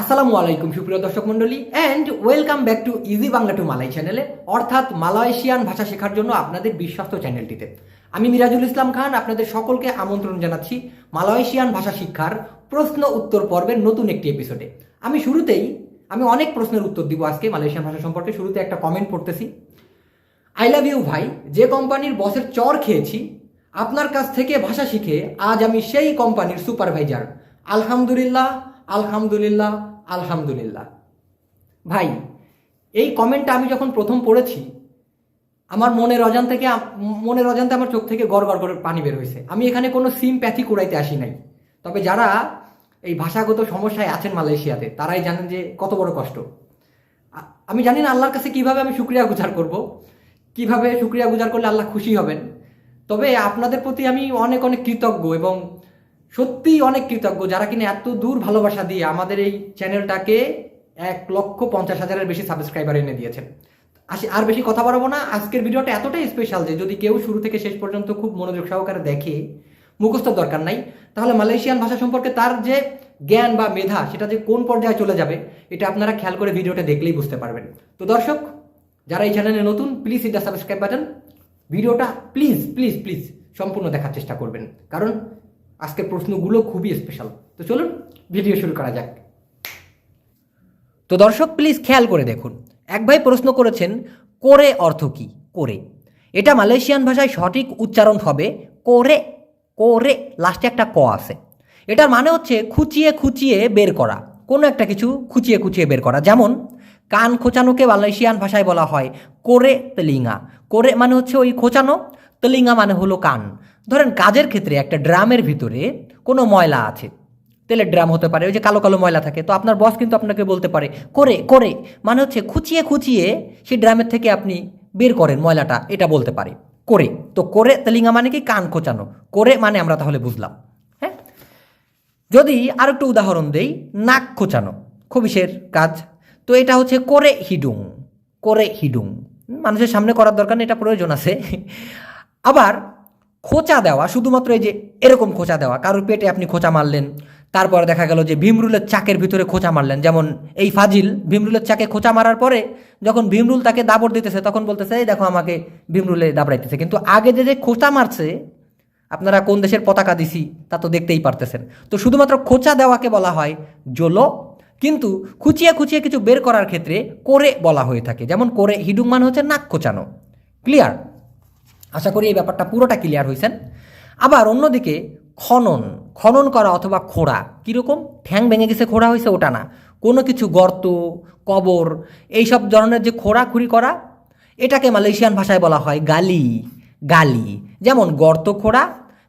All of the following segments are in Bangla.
আসসালামু আলাইকুম, সুপ্রিয় দর্শক মণ্ডলী and welcome back to easy Bangla to Malay চ্যানেলে অর্থাৎ মালয়েশিয়ান ভাষা শেখার জন্য আপনাদের বিশ্বস্ত চ্যানেলটিতে আমি মিরাজুল ইসলাম খান, আপনাদের সকলকে আমন্ত্রণ জানাচ্ছি মালয়েশিয়ান ভাষা শিক্ষার প্রশ্ন উত্তর পর্বের নতুন একটি এপিসোডে আমি শুরুতেই, আমি অনেক প্রশ্নের উত্তর দিব আজকে মালয়েশিয়ান ভাষা সম্পর্কে, শুরুতে একটা কমেন্ট পড়তেছি। আই লাভ ইউ ভাই, যে কোম্পানির বসের চর খেয়েছি, আপনার কাছ থেকে ভাষা শিখে আজ আমি সেই কোম্পানির সুপারভাইজার আলহামদুলিল্লাহ আলহামদুলিল্লাহ আলহামদুলিল্লাহ। ভাই, এই কমেন্টটা আমি যখন প্রথম পড়েছি, আমার মনের অজান থেকে মনের অজান্তে আমার চোখ থেকে গড় গড় করে পানি বের হয়েছে। আমি এখানে কোনো সিমপ্যাথি কুড়াইতে আসি নাই। তবে যারা এই ভাষাগত সমস্যায় আছেন মালয়েশিয়াতে, তারাই জানেন যে কত বড় কষ্ট। আমি জানি না আল্লাহর কাছে কীভাবে আমি শুক্রিয়া গুজার করব, কীভাবে শুক্রিয়া গুজার করলে আল্লাহ খুশি হবেন। তবে আপনাদের প্রতি আমি অনেক অনেক কৃতজ্ঞ এবং সত্যিই অনেক কৃতজ্ঞ, যারা কিনা এত দূর ভালোবাসা দিয়ে আমাদের এই চ্যানেলটাকে এক লক্ষ পঞ্চাশ হাজারের বেশি সাবস্ক্রাইবার এনে দিয়েছেন। আসি, আর বেশি কথা বাড়াবো না, আজকের ভিডিওটা এতটাই স্পেশাল যে যদি কেউ শুরু থেকে শেষ পর্যন্ত খুব মনোযোগ সহকারে দেখে মুখস্থ দরকার নাই, তাহলে মালয়েশিয়ান ভাষা সম্পর্কে তার যে জ্ঞান বা মেধা, সেটা যে কোন পর্যায়ে চলে যাবে, এটা আপনারা খেয়াল করে ভিডিওটা দেখলেই বুঝতে পারবেন। তো দর্শক, যারা এই চ্যানেলে নতুন প্লিজ এটা সাবস্ক্রাইব বাটন ভিডিওটা প্লিজ প্লিজ প্লিজ সম্পূর্ণ দেখার চেষ্টা করবেন। কারণ আজকের প্রশ্নগুলো খুবই স্পেশাল তো চলুন ভিডিও শুরু করা যাক। তো দর্শক প্লিজ খেয়াল করে দেখুন। এক ভাই প্রশ্ন করেছেন, করে অর্থ কি? করে। এটা মালয়েশিয়ান ভাষায় সঠিক উচ্চারণ হবে, করে করে। লাস্টে একটা ক আছে। এটার মানে হচ্ছে খুচিয়ে খুচিয়ে বের করা। কোনো একটা কিছু খুচিয়ে খুচিয়ে বের করা। যেমন, কান খোঁচানোকে মালয়েশিয়ান ভাষায় বলা হয়, করে তেলিঙ্গা। করে মানে হচ্ছে ওই খোঁচানো, তেলিঙ্গা মানে হলো কান। ধরেন কাজের ক্ষেত্রে একটা ড্রামের ভিতরে কোনো ময়লা আছে। তেলের ড্রাম হতে পারে, ওই যে কালো কালো ময়লা থাকে। তো আপনার বস কিন্তু আপনাকে বলতে পারে, করে করে। মানে হচ্ছে খুচিয়ে খুচিয়ে সেই ড্রামের থেকে আপনি বের করেন ময়লাটা, এটা বলতে পারে। করে। তো করে তেলিঙ্গা মানে কি? কান খোঁচানো। করে মানে আমরা তাহলে বুঝলাম। হ্যাঁ? যদি আর একটু উদাহরণ দেই, নাক খোঁচানো খবিসের কাজ। তো এটা হচ্ছে করে হিডুং। করে হিডুং। মানুষের সামনে করার দরকার এটা প্রয়োজন আছে। আবার খোঁচা দেওয়া, শুধুমাত্র এই যে এরকম খোঁচা দেওয়া, কারোর পেটে আপনি খোঁচা মারলেন, তারপরে দেখা গেল যে ভীমরুলের চাকের ভিতরে খোঁচা মারলেন, যেমন এই ফাজিল ভীমরুলের চাকে খোঁচা মারার পরে যখন ভীমরুল তাকে দাবড় দিতেছে, তখন বলতেছে, এই দেখো আমাকে ভীমরুলে দাবড়াইতেছে। কিন্তু আগে যে যে খোঁচা মারছে, আপনারা কোন দেশের পতাকা দিছি, তা তো দেখতেই পারতেছেন। তো শুধুমাত্র খোঁচা দেওয়াকে বলা হয় জোলো, কিন্তু খুচিয়ে খুচিয়ে কিছু বের করার ক্ষেত্রে করে বলা হয়ে থাকে। যেমন করে হিডুং মানে হচ্ছে নাক খোঁচানো। ক্লিয়ার? আশা করি এই ব্যাপারটা পুরোটা ক্লিয়ার হয়েছেন আবার অন্যদিকে খনন খনন করা অথবা খোঁড়া, কীরকম? ঠ্যাং ভেঙে গেছে, খোঁড়া হয়েছে, ওটা না। কোনো কিছু গর্ত, কবর, এইসব ধরনের যে খোঁড়াখুড়ি করা, এটাকে মালয়েশিয়ান ভাষায় বলা হয় গালি গালি। যেমন গর্ত খোঁড়া,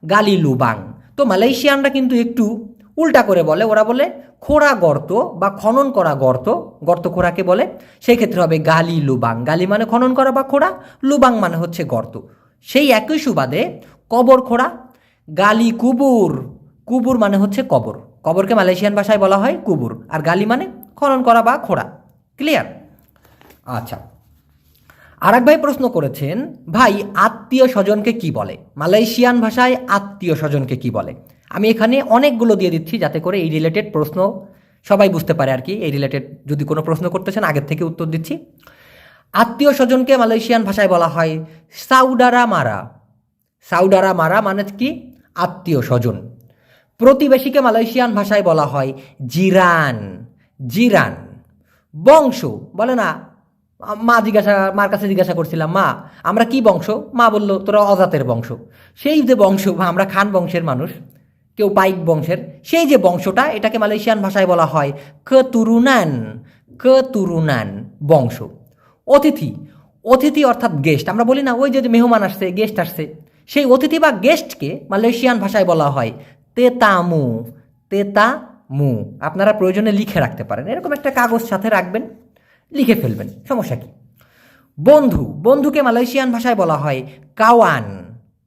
গালি লুবাং। তো মালয়েশিয়ানরা কিন্তু একটু উল্টা করে বলে। ওরা বলে খোঁড়া গর্ত বা খনন করা গর্ত গর্ত খোঁড়াকে বলে। সেই ক্ষেত্রে হবে গালি লুবাং। গালি মানে খনন করা বা খোঁড়া, লুবাং মানে হচ্ছে গর্ত। সেই একই সুবাদে কবর খোঁড়া, গালি কুবুর। কুবুর মানে হচ্ছে কবর। কবরকে মালয়েশিয়ান ভাষায় বলা হয় কুবুর। আর গালি মানে খনন করা বা খোঁড়া। ক্লিয়ার আচ্ছা। আর এক ভাই প্রশ্ন করেছেন, ভাই, আত্মীয় স্বজনকে কি বলে? মালয়েশিয়ান ভাষায় আত্মীয় স্বজনকে কি বলে? আমি এখানে অনেকগুলো দিয়ে দিচ্ছি যাতে করে এই রিলেটেড প্রশ্ন সবাই বুঝতে পারে আর কি। এই রিলেটেড যদি কোনো প্রশ্ন করতেছেন আগের থেকে উত্তর দিচ্ছি। আত্মীয় স্বজনকে মালয়েশিয়ান ভাষায় বলা হয় সাউডারা মারা সাউডারা মারা মানে কি? আত্মীয় স্বজন। প্রতিবেশীকে মালয়েশিয়ান ভাষায় বলা হয় জিরান। জিরান। বংশ। বলে না, মা জিজ্ঞাসা, মার কাছে জিজ্ঞাসা করছিলাম, মা, আমরা কি বংশ? মা বলল, তোরা অজাতের বংশ। সেই যে বংশ আমরা খান বংশের মানুষ, কেউ পাইক বংশের, সেই যে বংশটা, এটাকে মালয়েশিয়ান ভাষায় বলা হয় ক তুরুনান। ক তুরুনান বংশ। অতিথি অতিথি অর্থাৎ গেস্ট আমরা বলি না, ওই যে মেহমান আসছে গেস্ট আসছে, সেই অতিথি বা গেস্টকে মালয়েশিয়ান ভাষায় বলা হয়, তেতামু তেতামু। আপনারা প্রয়োজনে লিখে রাখতে পারেন। এরকম একটা কাগজ সাথে রাখবেন, লিখে ফেলবেন। সমস্যা কি? বন্ধু, বন্ধুকে মালয়েশিয়ান ভাষায় বলা হয় কাওয়ান।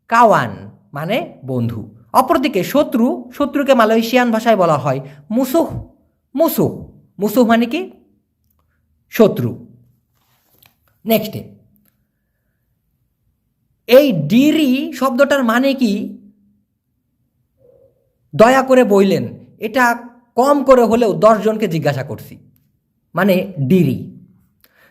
কাওয়ান মানে বন্ধু। অপরদিকে শত্রু, শত্রুকে মালয়েশিয়ান ভাষায় বলা হয় মুসুহ। মুসুহ মুসুহ মানে কি? শত্রু। নেক্সটে এই ডিরি শব্দটার মানে কি? দয়া করে বইলেন এটা কম করে হলেও দশজনকে জিজ্ঞাসা করছি। মানে ডিরি।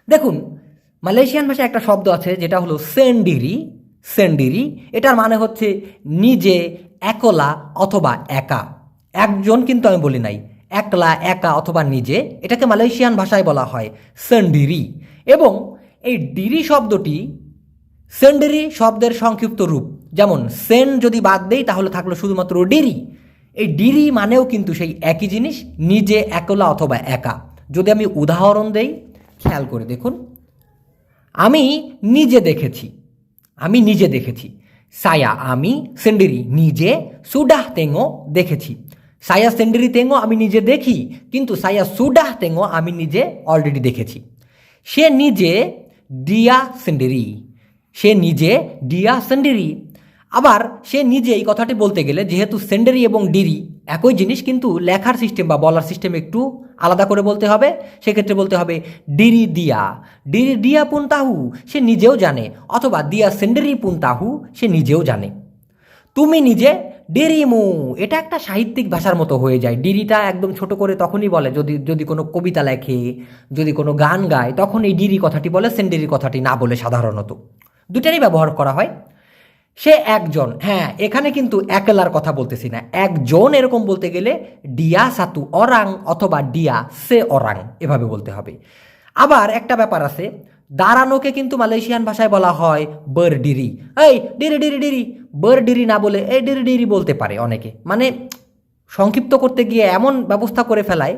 দেখুন, মালয়েশিয়ান ভাষায় একটা শব্দ আছে যেটা হলো সেন্ডিরি সেন্ডিরি। এটার মানে হচ্ছে নিজে, একলা অথবা একা। একজন কিন্তু আমি বলি নাই, একলা, একা অথবা নিজে। এটাকে মালয়েশিয়ান ভাষায় বলা হয় সেন্ডিরি। এবং এই ডিরি শব্দটি সেন্ডেরি শব্দের সংক্ষিপ্ত রূপ। যেমন সেন যদি বাদ দেই, তাহলে থাকল শুধুমাত্র ডিরি। এই ডিরি মানেও কিন্তু সেই একই জিনিস, নিজে একলা অথবা একা। যদি আমি উদাহরণ দেই, খেয়াল করে দেখুন। আমি নিজে দেখেছি। আমি নিজে দেখেছি। সায়া, আমি সেন্ডেরি, নিজে। সুডাহ তেঙ্গো দেখেছি। সায়া, সেন্ডেরি তেঙ্গো আমি নিজে দেখি। কিন্তু সায়া, সুডাহ তেঙ্গো আমি নিজে অলরেডি দেখেছি। সে নিজে ডিয়া সেন্ডেরি সে নিজে ডিয়া সেন্ডেরি আবার সে নিজে এই কথাটি বলতে গেলে যেহেতু সেন্ডেরি এবং ডিরি একই জিনিস কিন্তু লেখার সিস্টেম বা বলার সিস্টেম একটু আলাদা করে বলতে হবে। সেক্ষেত্রে বলতে হবে ডিরি দিয়া ডিরি দিয়া পুনতাহু সে নিজেও জানে। অথবা দিয়া সেন্ডেরি পুনতাহু সে নিজেও জানে। তুমি নিজে ডিরিমু, এটা একটা সাহিত্যিক ভাষার মতো হয়ে যায়। ডিরিটা একদম ছোট করে তখনই বলে, যদি যদি কোনো কবিতা লেখে, যদি কোনো গান গায়, তখন এই ডিরি কথাটি বলে, সেন্ডেরি কথাটি না বলে সাধারণত। দুটারই ব্যবহার করা হয়। সে একজন হ্যাঁ এখানে কিন্তু একলার কথা বলতেছি না। একজন এরকম বলতে গেলে, ডিয়া সাতু অরাং অথবা ডিয়া সে অরাং এভাবে বলতে হবে। আবার একটা ব্যাপার আছে দাঁড়ানোকে কিন্তু মালয়েশিয়ান ভাষায় বলা হয় বার ডিরি এই, ডিরি ডিরি ডিরি বার ডিরি না বলে এই ডিরি ডিরি বলতে পারে অনেকে। মানে সংক্ষিপ্ত করতে গিয়ে এমন ব্যবস্থা করে ফেলায়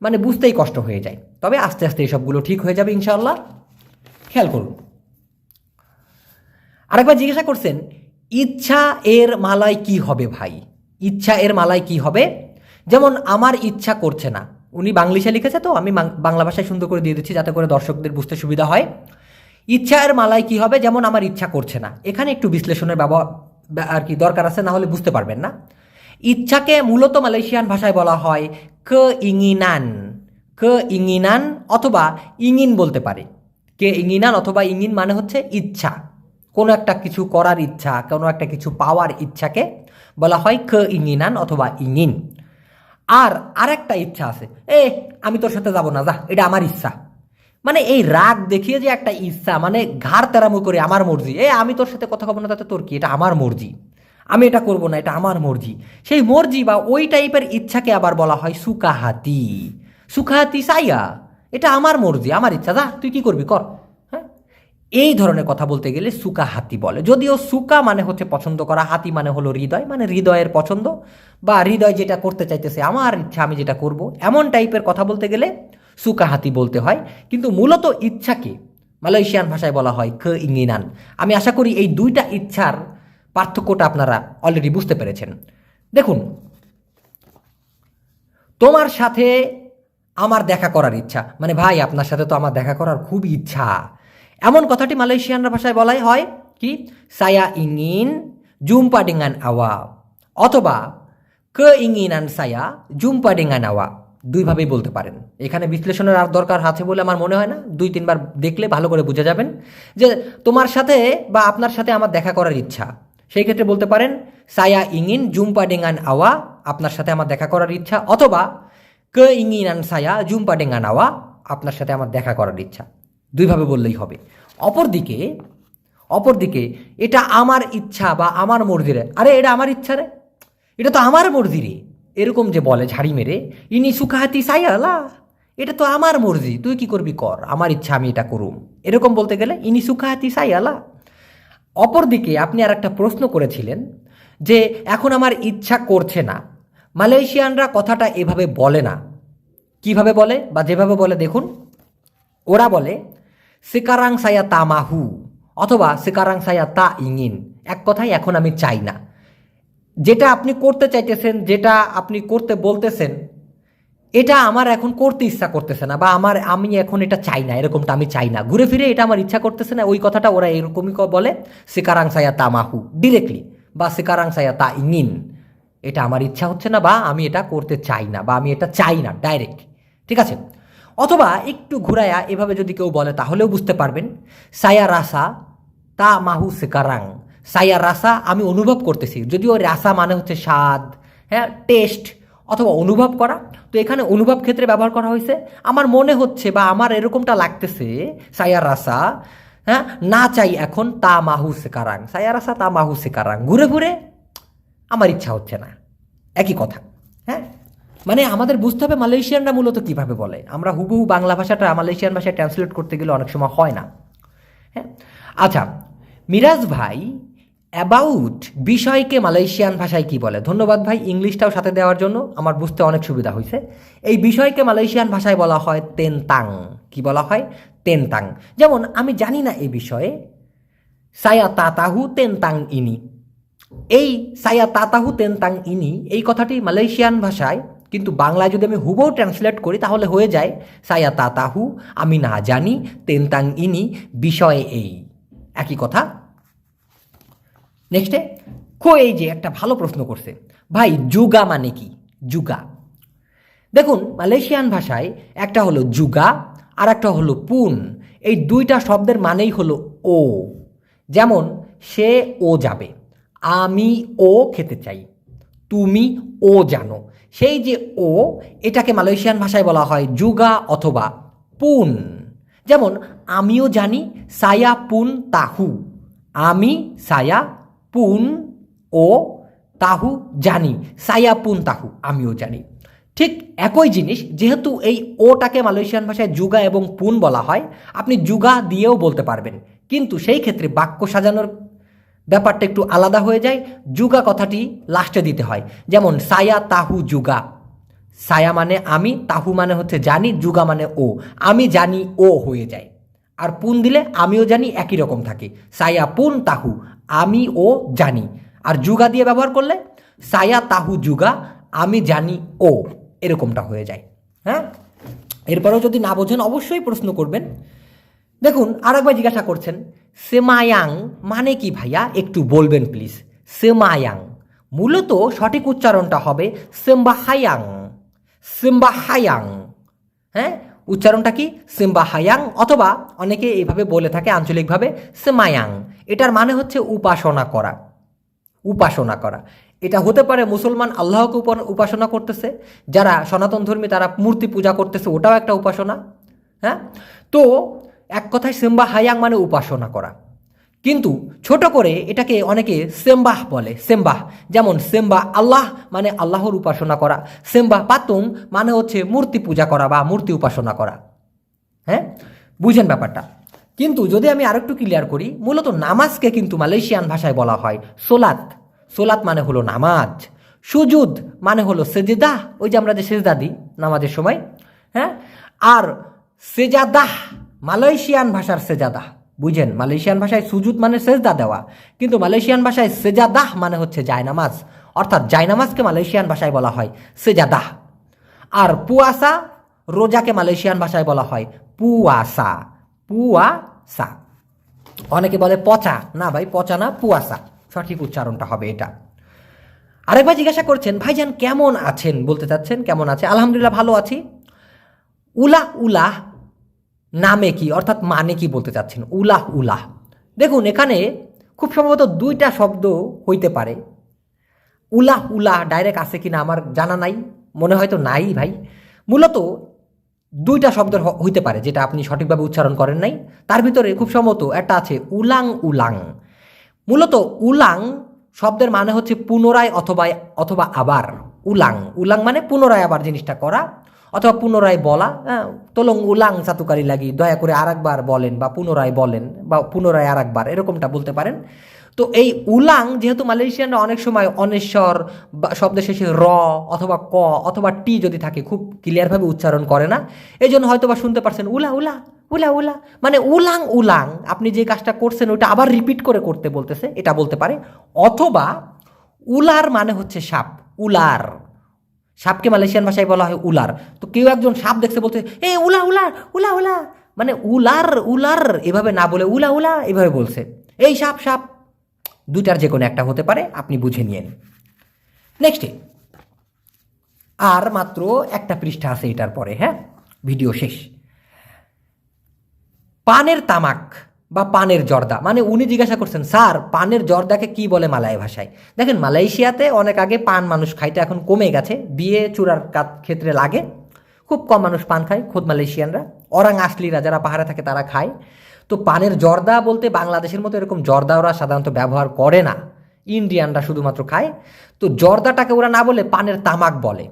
মানে বুঝতেই কষ্ট হয়ে যায়। তবে আস্তে আস্তে এসবগুলো ঠিক হয়ে যাবে ইনশাআল্লাহ। খেয়াল করুন। আরেকবার জিজ্ঞাসা করছেন, ইচ্ছা এর মালায় কি হবে ভাই? ইচ্ছা এর মালায় কি হবে? যেমন, আমার ইচ্ছা করছে না। উনি বাংলিশে লিখেছে তো, আমি বাংলা ভাষায় সুন্দর করে দিয়ে দিচ্ছি যাতে করে দর্শকদের বুঝতে সুবিধা হয়। ইচ্ছা এর মালায় কি হবে যেমন আমার ইচ্ছা করছে না। এখানে একটু বিশ্লেষণের ব্যবহার আর কি দরকার আছে, না হলে বুঝতে পারবেন না। ইচ্ছাকে মূলত মালয়েশিয়ান ভাষায় বলা হয় ক ইঙিনান। ক ইঙিনান অথবা ইঙিন বলতে পারে। কে ইঙিনান অথবা ইঙিন মানে হচ্ছে ইচ্ছা। কোনো একটা কিছু করার ইচ্ছা, কোনো একটা কিছু পাওয়ার ইচ্ছাকে বলা হয় ক ইঙিনান অথবা ইঙিন। আর আরেকটা ইচ্ছা আছে। এ, আমি তোর সাথে যাব না, যা, এটা আমার ইচ্ছা। মানে এই রাগ দেখিয়ে যে একটা ইচ্ছা মানে ঘাড় তেরামু করে আমার মর্জি। এ, আমি তোর সাথে কথা বলব না, তাতে তোর কি? এটা আমার মর্জি। আমি এটা করব না, এটা আমার মর্জি। সেই মর্জি বা ওই টাইপের ইচ্ছাকে আবার বলা হয় সুকাহাতি। সুকাহাতি সাইয়া। এটা আমার মর্জি, আমার ইচ্ছা, যা, তুই কি করবি, কর। এই ধরনের কথা বলতে গেলে সুকা হাতি বলে। যদিও সুকা মানে হচ্ছে পছন্দ করা, হাতি মানে হলো হৃদয় মানে হৃদয়ের পছন্দ বা হৃদয় যেটা করতে চাইতেছে, আমার ইচ্ছা আমি যেটা করব, এমন টাইপের কথা বলতে গেলে সুকা হাতি বলতে হয়। কিন্তু মূলত ইচ্ছাকে মালয়েশিয়ান ভাষায় বলা হয় খ ইঙ্গিনান। আমি আশা করি এই দুইটা ইচ্ছার পার্থক্যটা আপনারা অলরেডি বুঝতে পেরেছেন। দেখুন, তোমার সাথে আমার দেখা করার ইচ্ছা মানে ভাই আপনার সাথে তো আমার দেখা করার খুব ইচ্ছা। এমন কথাটি মালয়েশিয়ান ভাষায় বলাই হয় কি? সায়া ইঙ্গিন জুম্পা ডিঙ্গান আওয়া, অথবা কে ইঙ্গিনান সায়া জুম্পা ডিঙ্গান আওয়া। দুইভাবেই বলতে পারেন। এখানে বিশ্লেষণের আর দরকার আছে বলে আমার মনে হয় না। দুই তিনবার দেখলে ভালো করে বুঝে যাবেন যে তোমার সাথে বা আপনার সাথে আমার দেখা করার ইচ্ছা। সেই ক্ষেত্রে বলতে পারেন, সায়া ইঙ্গিন জুম্পা ডিঙ্গান আওয়া, আপনার সাথে আমার দেখা করার ইচ্ছা। অথবা কে ইঙ্গিনান সায়া জুম্পা ডিঙ্গান আওয়া, আপনার সাথে আমার দেখা করার ইচ্ছা। দুইভাবে বললেই হবে। অপরদিকে অপরদিকে, এটা আমার ইচ্ছা বা আমার মর্জি রে। আরে, এটা আমার ইচ্ছা রে। এটা তো আমার মর্জি রে। এরকম যে বলে ঝাড়ি মেরে, ইনি সুখাহাতি সাইয়ালা। এটা তো আমার মর্জি। তুই কি করবি কর? আমার ইচ্ছা, আমি এটা করুম। এরকম বলতে গেলে, ইনি সুখাহাতি সাইয়ালা। অপরদিকে, আপনি আর একটা প্রশ্ন করেছিলেন যে, এখন আমার ইচ্ছা করছে না। মালয়েশিয়ানরা কথাটা এভাবে বলে না। কীভাবে বলে বা যেভাবে বলে, দেখুন। ওরা বলে সিকারাং সায়া তামাহু অথবা সিকারাং সায়া তা ইঙিন এক কথায় এখন আমি চাই না। যেটা আপনি করতে চাইতেছেন, যেটা আপনি করতে বলতেছেন, এটা আমার এখন করতে ইচ্ছা করতেছে না বা আমার, আমি এখন এটা চাই না, এরকমটা আমি চাই না। ঘুরে ফিরে এটা আমার ইচ্ছা করতেছে না, ওই কথাটা ওরা এরকমই বলে সিকারাং সায়া তামাহু ডিরেক্টলি বা সিকারাং সায়া তা ইঙিন এটা আমার ইচ্ছা হচ্ছে না বা আমি এটা করতে চাই না বা আমি এটা চাই না ডাইরেক্ট ঠিক আছে? অথবা একটু ঘুরায়া এভাবে যদি কেউ বলে, তাহলেও বুঝতে পারবেন। সায়া রাসা তা মাহু সেকারাং। সায়া রাসা আমি অনুভব করতেছি। যদিও রাসা মানে হচ্ছে স্বাদ হ্যাঁ টেস্ট অথবা অনুভব করা। তো এখানে অনুভব ক্ষেত্রে ব্যবহার করা হয়েছে। আমার মনে হচ্ছে বা আমার এরকমটা লাগতেছে সায়া রাসা হ্যাঁ না চাই এখন তা মাহু সেকারাং। সায়া রাসা তা মাহু সেকারাং। ঘুরে ঘুরে আমার ইচ্ছা হচ্ছে না। একই কথা হ্যাঁ। মানে আমাদের বুঝতে হবে মালয়েশিয়ানরা মূলত কীভাবে বলে। আমরা হুবহু বাংলা ভাষাটা মালয়েশিয়ান ভাষায় ট্রান্সলেট করতে গেলে অনেক সময় হয় না। হ্যাঁ? আচ্ছা মিরাজ ভাই অ্যাবাউট বিষয়কে মালয়েশিয়ান ভাষায় কি বলে? ধন্যবাদ ভাই, ইংলিশটাও সাথে দেওয়ার জন্য আমার বুঝতে অনেক সুবিধা হয়েছে। এই বিষয়কে মালয়েশিয়ান ভাষায় বলা হয় তেনতাং। কি বলা হয়? তেনতাং। যেমন, আমি জানি না এই বিষয়ে। সায়া তাতাহু তেনতাং ইনি। এই সায়া তাতাহু তেনতাং ইনি, এই কথাটি মালয়েশিয়ান ভাষায় কিন্তু বাংলায় যদি আমি হুবহু ট্রান্সলেট করি, তাহলে হয়ে যায়, সায়া তা তাহু আমি না জানি তেনতাং ইনি, বিষয়ে এই। একই কথা। নেক্সটে খো এই যে একটা ভালো প্রশ্ন করছে। ভাই, যুগা মানে কি? যুগা। দেখুন, মালয়েশিয়ান ভাষায় একটা হলো যুগা আর একটা হলো পুন। এই দুইটা শব্দের মানেই হলো ও। যেমন, সে ও যাবে। আমি ও খেতে চাই। তুমি ও জানো। সেই যে ও, এটাকে মালয়েশিয়ান ভাষায় বলা হয় যুগা অথবা পুন। যেমন, আমিও জানি সায়া পুন তাহু। আমি সায়া পুন ও তাহু জানি। সায়া পুন তাহু, আমিও জানি। ঠিক একই জিনিস, যেহেতু এই ওটাকে মালয়েশিয়ান ভাষায় যুগা এবং পুন বলা হয়, আপনি যুগা দিয়েও বলতে পারবেন। কিন্তু সেই ক্ষেত্রে বাক্য সাজানোর ব্যাপারটা একটু আলাদা হয়ে যায়। যুগা কথাটি লাস্টে দিতে হয়। যেমন, সায়া তাহু যুগা। সায়া মানে আমি, তাহু মানে হচ্ছে জানি, যুগা মানে ও। আমি জানি ও হয়ে যায়। আর পুন দিলে আমিও জানি, একই রকম থাকে। সায়া পুন তাহু, আমি ও জানি। আর যুগা দিয়ে ব্যবহার করলে, সায়া তাহু যুগা, আমি জানি ও। এরকমটা হয়ে যায়। হ্যাঁ? এরপরেও যদি না বোঝেন, অবশ্যই প্রশ্ন করবেন। দেখুন, আরেকবার জিজ্ঞাসা করছেন সেমায়াং মানে কি ভাইয়া? একটু বলবেন প্লিজ সেমায়াং। মূলত সঠিক উচ্চারণটা হবে সেম্বাহায়াং। সেম্বাহায়াং। হ্যাঁ? উচ্চারণটা কি? সেম্বাহায়াং অথবা অনেকে এইভাবে বলে থাকে আঞ্চলিকভাবে সেমায়াং। এটার মানে হচ্ছে উপাসনা করা। উপাসনা করা। এটা হতে পারে মুসলমান আল্লাহকে উপ- উপাসনা করতেছে, যারা সনাতন ধর্মী তারা মূর্তি পূজা করতেছে, ওটাও একটা উপাসনা। হ্যাঁ? তো এক কথায় সেম্বা হায়াং মানে উপাসনা করা। কিন্তু ছোট করে এটাকে অনেকে সেম্বাহ বলে, সেম্বাহ। যেমন সেম্বা আল্লাহ মানে আল্লাহর উপাসনা করা। সেম্বাহ পাতুং মানে হচ্ছে মূর্তি পূজা করা বা মূর্তি উপাসনা করা। হ্যাঁ? বুঝেন ব্যাপারটা। কিন্তু যদি আমি আরেকটু ক্লিয়ার করি, মূলত নামাজকে কিন্তু মালয়েশিয়ান ভাষায় বলা হয় সোলাত। সোলাত মানে হলো নামাজ। সুজুদ মানে হলো সেজেদাহ ওই যে আমরা যে সেজদা দিই নামাজের সময়। হ্যাঁ? আর সেজাদাহ মালয়েশিয়ান ভাষার সেজাদাহ বুঝেন, মালয়েশিয়ান ভাষায় সুজুত মানে সেজদা দেওয়া, কিন্তু মালয়েশিয়ান ভাষায় সেজাদাহ মানে হচ্ছে জায়নামাজ। অর্থাৎ জায়নামাজকে মালয়েশিয়ান ভাষায় বলা হয় সেজাদাহ। আর পুয়াসা রোজাকে মালয়েশিয়ান ভাষায় বলা হয় পুয়াসা। পুয়াসা। অনেকে বলে পচা। না ভাই, পচা না, পুয়াসা। সঠিক উচ্চারণটা হবে এটা। আরেক ভাই জিজ্ঞাসা করছেন, ভাইজান কেমন আছেন? বলতে চাচ্ছেন, কেমন আছে? আলহামদুলিল্লাহ, ভালো আছি। উলাহ উলাহ নামে কি, অর্থাৎ মানে কি বলতে চাচ্ছেন? উলাহ উলাহ। দেখুন, এখানে খুব সম্ভবত দুইটা শব্দ হইতে পারে। উলাহ উলাহ ডাইরেক্ট আছে কি না আমার জানা নাই, মনে হয়তো নাই ভাই। মূলত দুইটা শব্দ হইতে পারে, যেটা আপনি সঠিকভাবে উচ্চারণ করেন নাই। তার ভিতরে খুব সম্ভবত একটা আছে উলাং উলাং। মূলত উলাং শব্দের মানে হচ্ছে পুনরায় অথবা অথবা আবার। উলাং উলাং মানে পুনরায় আবার জিনিসটা করা অথবা পুনরায় বলা হ্যাঁ, তোলং উলাং চাতুকারি লাগি দয়া করে আরেকবার বলেন বা পুনরায় বলেন বা পুনরায় আরেকবার এরকমটা বলতে পারেন। তো এই উলাং যেহেতু মালয়েশিয়ানরা অনেক সময় অনেশ্বর বা শব্দের শেষে র অথবা ক অথবা টি যদি থাকে খুব ক্লিয়ারভাবে উচ্চারণ করে না। এই জন্য হয়তো বা শুনতে পারছেন উলা উলা উলা উলা। মানে উলাং উলাং আপনি যে কাজটা করছেন ওটা আবার রিপিট করে করতে বলতেছে এটা বলতে পারে। অথবা উলার মানে হচ্ছে সাপ উলার। সাপকে মালয়েশিয়ান ভাষায় বলা হয় উলার। তো কেউ একজন সাপ দেখছে বলতে এ উলা উলা উলা উলা। মানে উলার উলার, এভাবে না বলে উলা উলা, এভাবে বলছে। এই সাপ সাপ। দুইটার যে কোনো একটা হতে পারে, আপনি বুঝে নিয়েন। নেক্সটে আর মাত্র একটা পৃষ্ঠা আছে এটার পরে হ্যাঁ? ভিডিও শেষ। পানের তামাক। বা পানের জর্দা। মানে উনি জিজ্ঞাসা করছেন, স্যার, পানের জর্দাকে কি বলে মালয় ভাষায় দেখেন, মালয়েশিয়াতে অনেক আগে পান মানুষ খাইতে এখন কমে গেছে বিয়ে চূড়ার ক্ষেত্রে লাগে। খুব কম মানুষ পান খায়, খোদ মালয়েশিয়ানরা। অরাং আসলিরা যারা পাহাড়ে থাকে তারা খায়। তো পানের জর্দা বলতে বাংলাদেশের মতো এরকম জর্দা ওরা সাধারণত ব্যবহার করে না। ইন্ডিয়ানরা শুধুমাত্র খায়। তো জর্দাটাকে ওরা না বলে পানের তামাক বলে।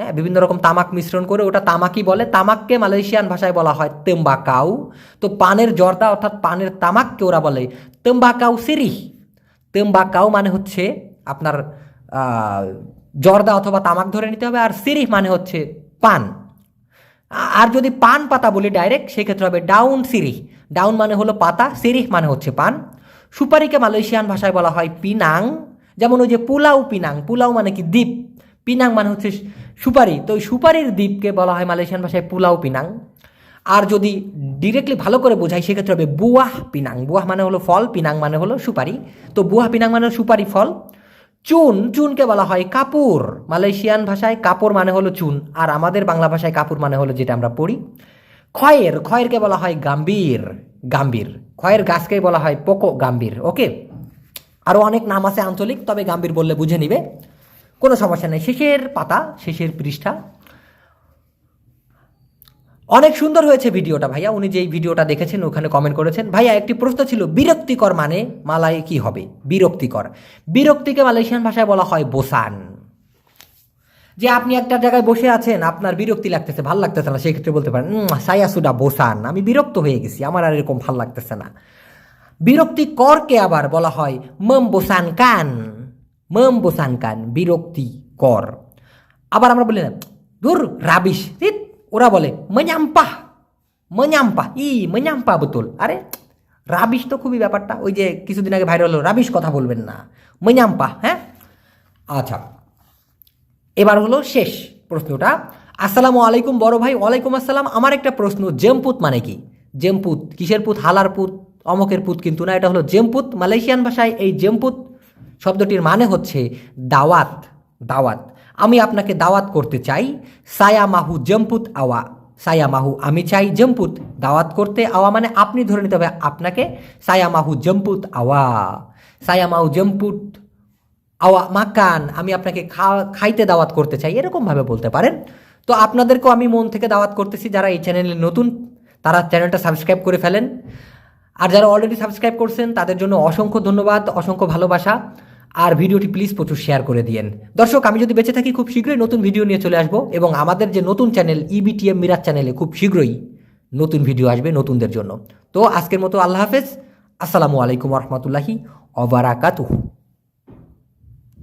হ্যাঁ বিভিন্ন রকম তামাক মিশ্রণ করে ওটা তামাকই বলে। তামাককে মালয়েশিয়ান ভাষায় বলা হয় তেম্বাকাউ। তো পানের জর্দা অর্থাৎ পানের তামাককে ওরা বলে তেম্বাকাউ সিরিহ। তেম্বাকাউ মানে হচ্ছে আপনার জর্দা অথবা তামাক ধরে নিতে হবে আর সিরিহ মানে হচ্ছে পান। আর যদি পান পাতা বলি ডাইরেক্ট, সেক্ষেত্রে হবে ডাউন সিরিহ। ডাউন মানে হলো পাতা, সিরিহ মানে হচ্ছে পান। সুপারিকে মালয়েশিয়ান ভাষায় বলা হয় পিনাং। যেমন ওই যে পুলাও পিনাং, পুলাও মানে কি দ্বীপ। পিনাং মানে হচ্ছে সুপারি। তো ওই সুপারির দ্বীপকে বলা হয় মালয়েশিয়ান ভাষায় পুলাও পিনাং। আর যদি ডিরেক্টলি ভালো করে বোঝাই, সেক্ষেত্রে হবে বুয়াহ পিনাং। বুয়াহ মানে হলো ফল, পিনাং মানে হলো সুপারি। তো বুয়াহ পিনাং মানে সুপারি ফল। চুন, চুনকে বলা হয় কাপুর মালয়েশিয়ান ভাষায় কাপড় মানে হলো চুন, আর আমাদের বাংলা ভাষায় কাপুর মানে হলো যেটা আমরা পড়ি, খয়ের। খয়েরকে বলা হয় গাম্ভীর গাম্ভীর। খয়ের গাছকে বলা হয় পোকো গাম্ভীর। ওকে? আরও অনেক নাম আছে আঞ্চলিক, তবে গাম্ভীর বললে বুঝে নিবে। কোনো সমস্যা নেই। শেষের পাতা শেষের পৃষ্ঠা। অনেক সুন্দর হয়েছে ভিডিওটা ভাইয়া। উনি যেই ভিডিওটা দেখেছেন ওখানে কমেন্ট করেছেন ভাইয়া একটি প্রশ্ন ছিল বিরক্তিকর মানে মালায় কি হবে? বিরক্তিকর। বিরক্তিকে মালয়েশিয়ান ভাষায় বলা হয় বোসান। যে আপনি একটা জায়গায় বসে আছেন আপনার বিরক্তি লাগতেছে ভালো লাগতেছে না সেক্ষেত্রে বলতে পারেন "উম, সায়াসুডা বোসান আমি বিরক্ত হয়ে গেছি আমার আর এরকম ভালো লাগতেছে না। বিরক্তিকরকে আবার বলা হয় মম বোসান কান। কান বিরক্তিকর আবার আমরা বলি না দূর রাবিশ রিত ওরা বলে মঞ্যাম্পাহ মঞ্যাম্পা ই মঞ্যাম্পা বোতল আরে রাবিশ তো খুবই ব্যাপারটা ওই যে কিছুদিন আগে ভাইরাল হলো রাবিশ কথা বলবেন না মঞ্যাম্পা হ্যাঁ আচ্ছা এবার হলো শেষ প্রশ্নটা আসসালামু আলাইকুম বড় ভাই ওয়ালাইকুম আসসালাম আমার একটা প্রশ্ন জেমপুত মানে কি জেমপুত কিসের পুত হালার পুত অমকের পুত কিন্তু না এটা হলো জেমপুত মালয়েশিয়ান ভাষায় এই জেমপুত শব্দটির মানে হচ্ছে দাওয়াত দাওয়াত। আমি আপনাকে দাওয়াত করতে চাই সায়া মাহু জম্পুত আওয়া। সায়া মাহু আমি চাই জম্পুত, দাওয়াত করতে আওয়া মানে আপনি ধরে নিতে হবে আপনাকে সায়া মাহু জম্পুত আওয়া। সায়া মাহু জম্পুত আওয়া মাকান, আমি আপনাকে খা- খাইতে দাওয়াত করতে চাই, এরকমভাবে বলতে পারেন। তো আপনাদেরকেও আমি মন থেকে দাওয়াত করতেছি, যারা এই চ্যানেলে নতুন, তারা চ্যানেলটা সাবস্ক্রাইব করে ফেলেন। আর যারা অলরেডি সাবস্ক্রাইব করছেন, তাদের জন্য অসংখ্য ধন্যবাদ, অসংখ্য ভালোবাসা। আর ভিডিওটি প্লিজ প্রচুর শেয়ার করে দিয়েন। দর্শক, আমি যদি বেঁচে থাকি, খুব শীঘ্রই নতুন ভিডিও নিয়ে চলে আসব এবং আমাদের যে নতুন চ্যানেল ইবিটিএম মিরাজ চ্যানেলে খুব শীঘ্রই নতুন ভিডিও আসবে নতুনদের জন্য। তো আজকের মতো আল্লাহ হাফেজ। আসসালামু আলাইকুম রহমতুল্লাহি অবরাকাতুহু